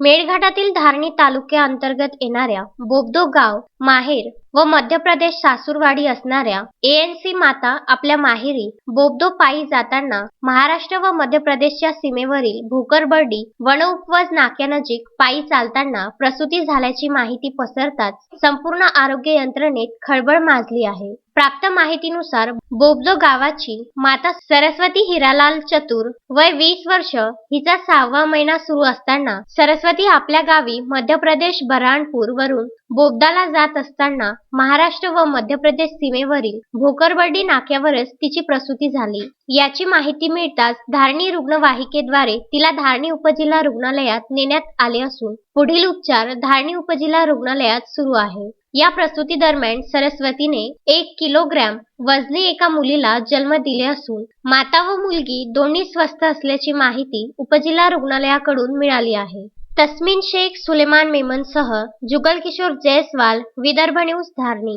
मेळघाटातील धारणी तालुक्याअंतर्गत येणाऱ्या बोबदो गाव माहेर व मध्य प्रदेश सासूरवाडी असणाऱ्या एएनसी माता आपल्या माहेरी बोबदो पायी जाताना महाराष्ट्र व मध्य प्रदेशच्या सीमेवरील भोकरबर्डी वनउपवज नाक्यानजीक पायी चालताना प्रसूती झाल्याची माहिती पसरताच संपूर्ण आरोग्य यंत्रणेत खळबळ माजली आहे. प्राप्त माहितीनुसार बोबदो गावाची माता सरस्वती हिरालाल चतुर वय वीस वर्ष हिचा सहावा महिना सुरू असताना सरस्वती आपल्या गावी मध्य प्रदेश बऱ्हाणपूर वरून बोबदाला जात असताना महाराष्ट्र व मध्य प्रदेश सीमेवरील भोकरबर्डी नाक्यावरच तिची प्रसूती झाली. याची माहिती मिळताच धारणी रुग्णवाहिकेद्वारे तिला धारणी उपजिल्हा रुग्णालयात नेण्यात आले असून पुढील उपचार धारणी उपजिल्हा रुग्णालयात सुरू आहे. या प्रसूती दरम्यान सरस्वतीने एक किलोग्रॅम वजनी एका मुलीला जन्म दिले असून माता व मुलगी दोन्ही स्वस्थ असल्याची माहिती उपजिल्हा रुग्णालयाकडून मिळाली आहे. तस्मिन शेख सुलेमान मेमनसह जुगल किशोर जयस्वाल विदर्भ न्यूज धारणी.